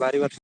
భారీ వర్ష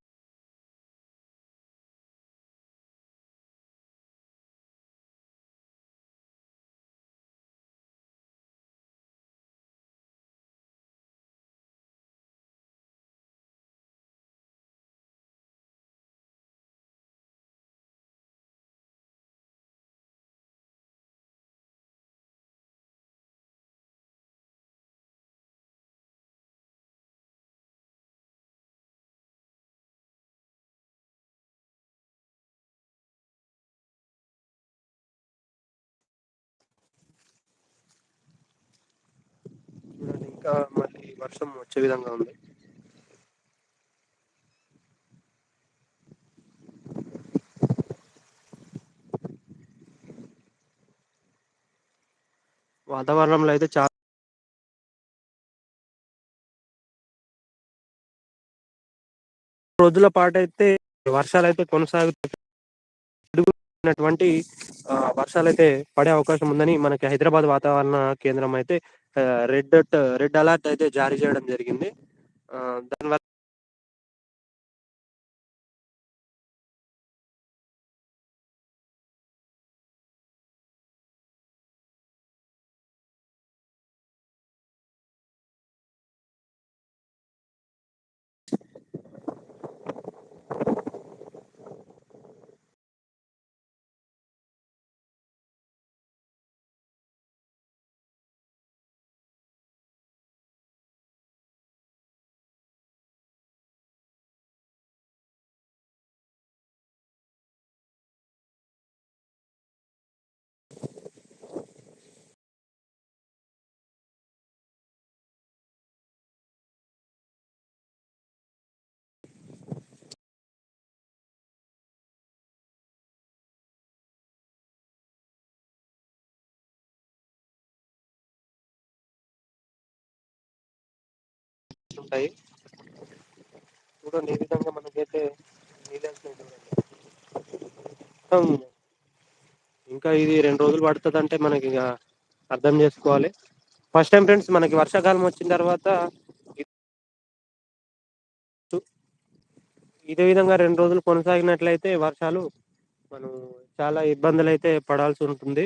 ఇంకా మళ్ళీ వర్షం వచ్చే విధంగా ఉంది. వాతావరణంలో అయితే చాలా రోజుల పాటు అయితే వర్షాలు అయితే కొనసాగుతున్నటువంటి వర్షాలు అయితే పడే అవకాశం ఉందని మనకి హైదరాబాద్ వాతావరణ కేంద్రం అయితే రెడ్ రెడ్ అలర్ట్ అయితే జారీ చేయడం జరిగింది. ఆ దానివల్ల ఉంటాయి. చూడండి ఈ విధంగా మనకైతే ఇంకా ఇది రెండు రోజులు పడుతుంది అంటే మనకి ఇక అర్థం చేసుకోవాలి. ఫస్ట్ టైం ఫ్రెండ్స్ మనకి వర్షాకాలం వచ్చిన తర్వాత ఇదే విధంగా రెండు రోజులు కొనసాగినట్లయితే వర్షాలు మనం చాలా ఇబ్బందులు అయితే పడాల్సి ఉంటుంది.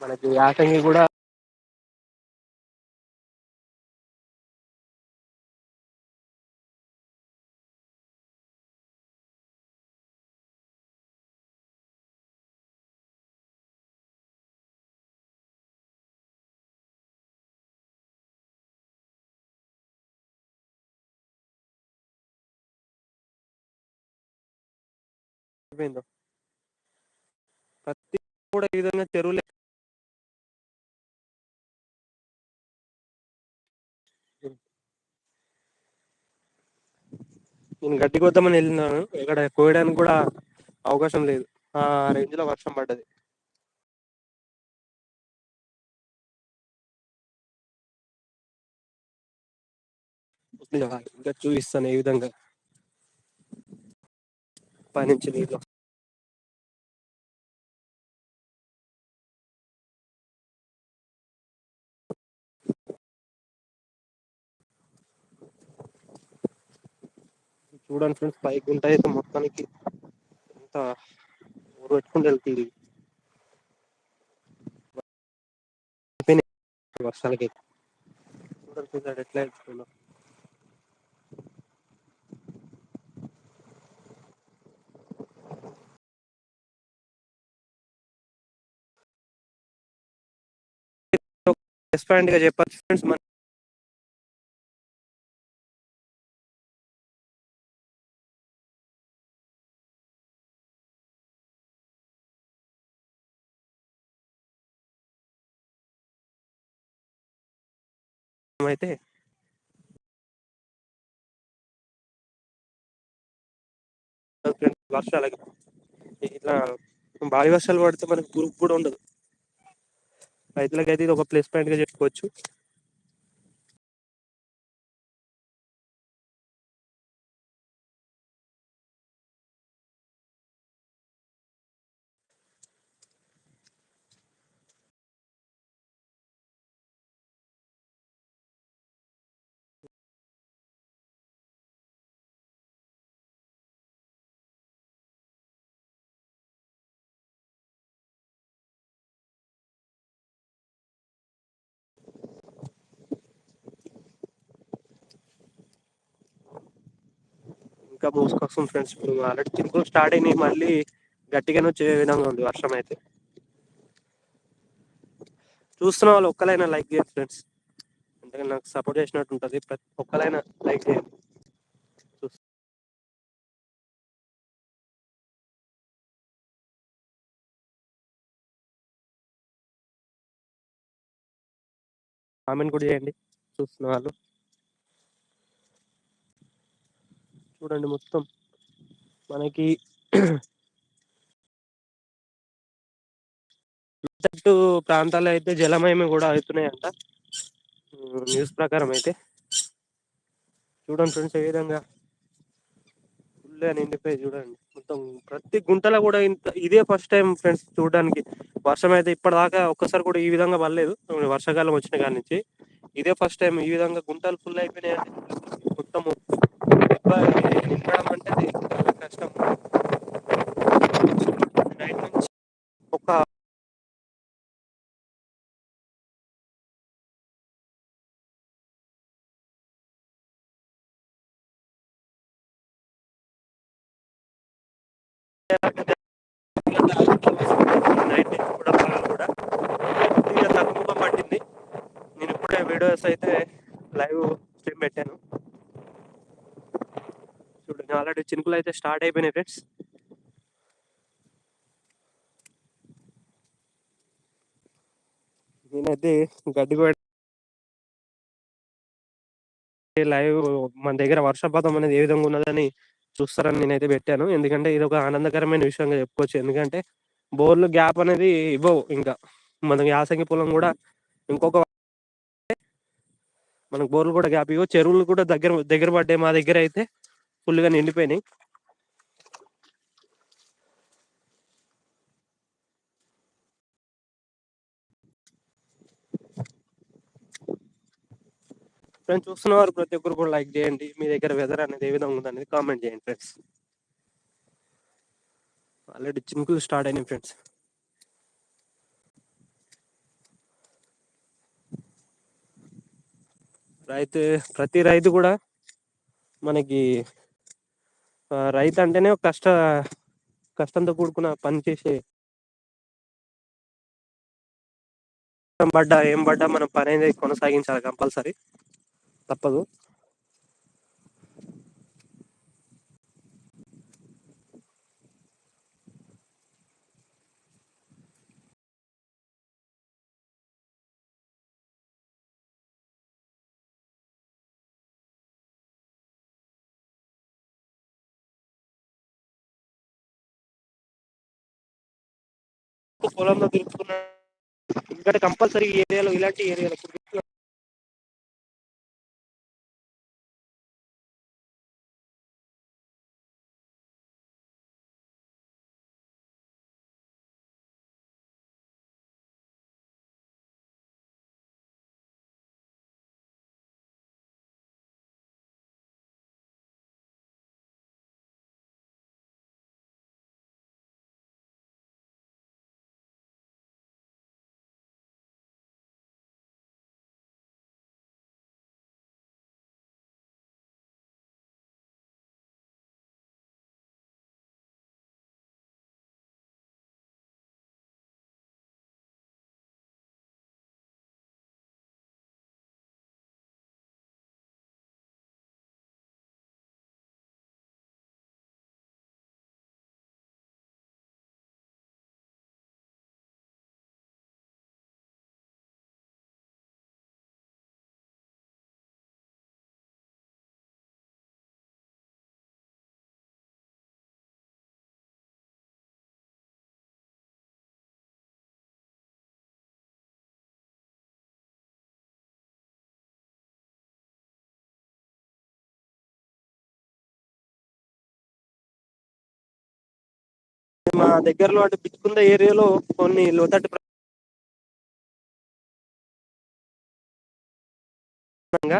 మనకి యాసంగి కూడా అయిపోయిందో? ప్రతి కూడా ఈ విధంగా చెరువులే నేను గడ్డి కొద్దామని వెళ్ళినాను. ఇక్కడ కోయడానికి కూడా అవకాశం లేదు. ఆ రేంజ్లో వర్షం పడ్డది. ఇంకా చూపిస్తాను ఏ విధంగా. పైనుంచి నీళ్ళు. చూడండి ఫ్రెండ్స్ పై ఉంటాయి అయితే మొత్తానికి ఎంత ఊరు పెట్టుకుంటే వెళ్తుంది. వర్షాలకి చూడండి చూసాడు ఎట్లా వెళ్తుందో ప్లస్గా చెప్పచ్చు ఫ్రెండ్స్ మన అయితే వర్షాలకి ఇట్లా భారీ వర్షాలు పడితే మనకి పురుగు కూడా ఉండదు. రైతులకైతే ఇది ఒక ప్లస్ పాయింట్గా చెప్పుకోవచ్చు. ఇంకా మూసుకొస్తుంది ఫ్రెండ్స్ ఇప్పుడు ఆల్రెడీ చినుకులు స్టార్ట్ అయినాయి మళ్ళీ గట్టిగానే వచ్చే విధంగా ఉంది వర్షం అయితే. చూస్తున్న వాళ్ళు ఒక్కలైనా లైక్ చేయండి ఫ్రెండ్స్ అంటే నాకు సపోర్ట్ చేసినట్టు ఉంటుంది. ప్రతి ఒక్కలైనా లైక్ చేయండి. కామెంట్ కూడా చేయండి. చూస్తున్న వాళ్ళు. చూడండి మొత్తం. మనకి చుట్టూ ప్రాంతాల్లో అయితే జలమయమి కూడా అవుతున్నాయంట. న్యూస్ ప్రకారం అయితే. చూడండి ఫ్రెండ్స్ ఏ విధంగా ఫుల్ నిండిపోయి చూడండి. మొత్తం ప్రతి గుంటలో కూడా ఇంత ఇదే ఫస్ట్ టైం ఫ్రెండ్స్ చూడడానికి. వర్షం అయితే ఇప్పటిదాకా ఒక్కసారి కూడా ఈ విధంగా పడలేదు. వర్షాకాలం వచ్చిన కాడి నుంచి. ఇదే ఫస్ట్ టైం ఈ విధంగా గుంటలు ఫుల్ అయిపోయినాయి మొత్తం నింపడం అంటే చాలా కష్టం. నైట్ నుంచి ఒక నైట్ నుంచి కూడా పగలు కూడా. కొద్దిగా తగ్గుముఖం పట్టింది. నేను ఇప్పుడే వీడియోస్ అయితే లైవ్ స్ట్రీమ్ పెట్టాను. ఆల్రెడీ చినుకులు అయితే స్టార్ట్ అయిపోయినాయి ఫ్రెండ్స్. నేనైతే గడ్డి లైవ్ మన దగ్గర వర్షపాతం అనేది ఏ విధంగా ఉన్నదని చూస్తారని నేనైతే పెట్టాను. ఎందుకంటే ఇది ఒక ఆనందకరమైన విషయంగా చెప్పుకోవచ్చు. ఎందుకంటే బోర్లు గ్యాప్ అనేది ఇవ్వవు ఇంకా. మనకి యాసంగి పొలం కూడా ఇంకొక మనకు బోర్లు కూడా గ్యాప్ ఇవ్వవు. చెరువులు కూడా దగ్గర దగ్గర పడ్డాయి మా దగ్గర అయితే. ఫుల్గా నిండిపోయినాయి ఫ్రెండ్స్ చూస్తున్న వారు ప్రతి ఒక్కరు కూడా లైక్ చేయండి. మీ దగ్గర వెదర్ అనేది ఏ విధంగా ఉందనేది కామెంట్ చేయండి ఫ్రెండ్స్. ఆల్రెడీ చినుకులు స్టార్ట్ అయినాయి ఫ్రెండ్స్. రైతు ప్రతి రైతు కూడా మనకి రైతు అంటేనే ఒక కష్ట కష్టంతో కూడుకున్న పని చేసే కష్టం పడ్డా ఏం పడ్డా మనం పని అనేది కొనసాగించాలి కంపల్సరీ. తప్పదు. పొలంలో తిరుగుతున్నా ఎందుకంటే కంపల్సరీ ఏరియాలో ఇలాంటి ఏరియాలో మా దగ్గరలో అంటే బిచ్కుంద ఏరియాలో కొన్ని లోతట్టు ంగా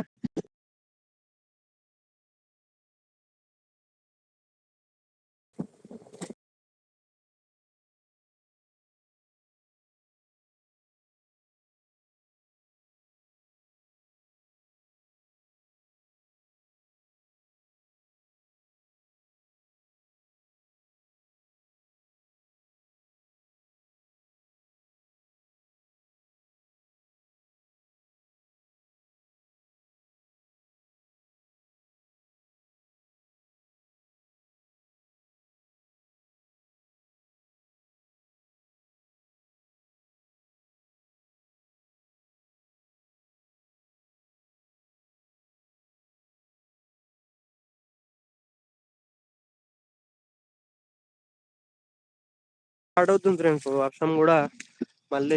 స్టార్ట్ అవుతుంది ఫ్రెండ్స్ వర్షం కూడా మళ్ళీ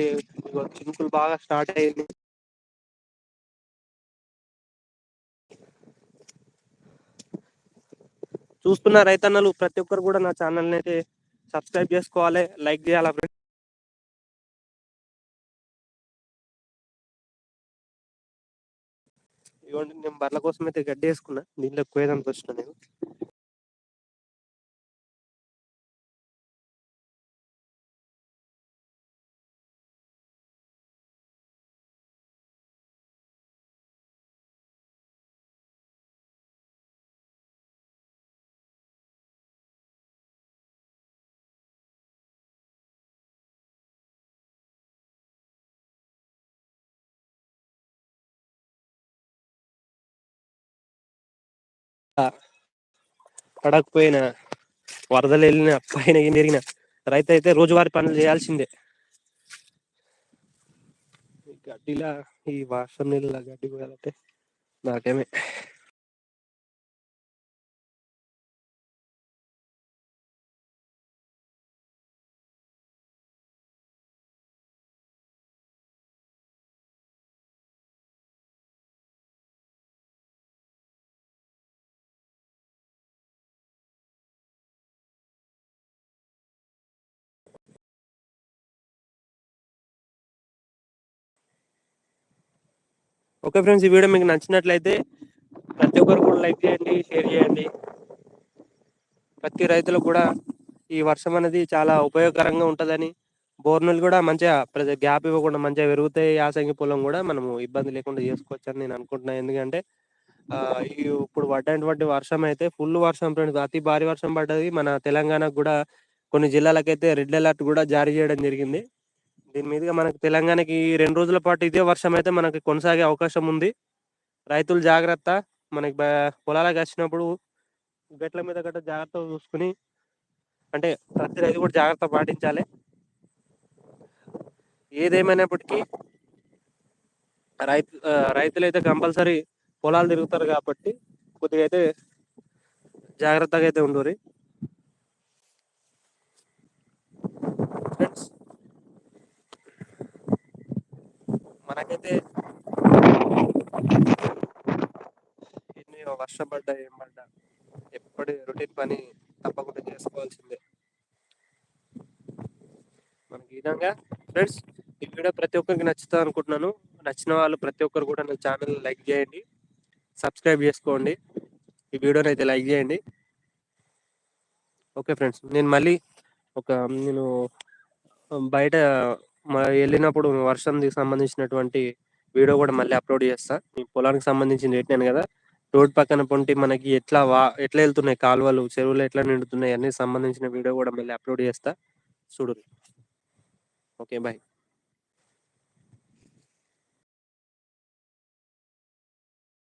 చినుకులు బాగా స్టార్ట్ అయింది. చూస్తున్న రైతన్నలు ప్రతి ఒక్కరు కూడా నా ఛానల్ని అయితే సబ్స్క్రైబ్ చేసుకోవాలి. లైక్ చేయాలి ఫ్రెండ్స్? ఇవ్వండి నేను బర్ల కోసం అయితే గడ్డి వేసుకున్నా. దీంట్లో కోయడానికి వచ్చిన నేను. పడకపోయినా వరదలు వెళ్ళిన పైన తిరిగిన రైతు అయితే రోజువారి పనులు చేయాల్సిందే. గడ్డిలా ఈ వర్షం నీళ్ళ గడ్డి పోయాలంటే నాకేమే. ఓకే ఫ్రెండ్స్ ఈ వీడియో మీకు నచ్చినట్లయితే ప్రతి ఒక్కరు కూడా లైక్ చేయండి షేర్ చేయండి. ప్రతి రైతులకు కూడా ఈ వర్షం అనేది చాలా ఉపయోగకరంగా ఉంటుందని బోర్నులు కూడా మంచిగా ప్రతి గ్యాప్ ఇవ్వకుండా మంచిగా పెరుగుతాయి. యాసంగి పొలం కూడా మనము ఇబ్బంది లేకుండా చేసుకోవచ్చు అని నేను అనుకుంటున్నాను ఎందుకంటే ఇప్పుడు పడ్డటువంటి వర్షం అయితే ఫుల్ వర్షం ఫ్రెండ్స్. అతి భారీ వర్షం పడ్డది మన తెలంగాణకు కూడా. కొన్ని జిల్లాలకైతే రెడ్ అలర్ట్ కూడా జారీ చేయడం జరిగింది. దీని మీదుగా మనకు తెలంగాణకి రెండు రోజుల పాటు ఇదే వర్షం అయితే మనకి కొనసాగే అవకాశం ఉంది. రైతులు జాగ్రత్త మనకి పొలాలకు వచ్చినప్పుడు గట్ల మీద గట్ట జాగ్రత్త చూసుకుని అంటే ప్రతి రైతు కూడా జాగ్రత్త పాటించాలి. ఏదేమైనప్పటికీ రైతు రైతులు అయితే కంపల్సరీ పొలాలు తిరుగుతారు కాబట్టి కొద్దిగా అయితే జాగ్రత్తగా అయితే ఉండరు ఫ్రెండ్స్ మనకైతే ఎన్ని వర్షం పడ్డా ఏం పడ్డా ఎప్పటి రొటీన్ పని తప్పకుండా చేసుకోవాల్సిందే. మనకి విధంగా ఫ్రెండ్స్ ఈ వీడియో ప్రతి ఒక్కరికి నచ్చుతా అనుకుంటున్నాను. నచ్చిన వాళ్ళు ప్రతి ఒక్కరు కూడా నా ఛానల్ లైక్ చేయండి సబ్స్క్రైబ్ చేసుకోండి ఈ వీడియోని అయితే లైక్ చేయండి. ఓకే ఫ్రెండ్స్ నేను మళ్ళీ ఒక నేను బయట వెళ్ళినప్పుడు వర్షంకి సంబంధించినటువంటి వీడియో కూడా మళ్ళీ అప్లోడ్ చేస్తా. మీ పొలానికి సంబంధించిన పెట్టినాను కదా రోడ్ పక్కన పొంటి మనకి ఎట్లా వా ఎట్లా వెళ్తున్నాయి కాలువలు చెరువులు ఎట్లా నిండుతున్నాయి అన్ని సంబంధించిన వీడియో కూడా మళ్ళీ అప్లోడ్ చేస్తా. చూడు. Okay bye.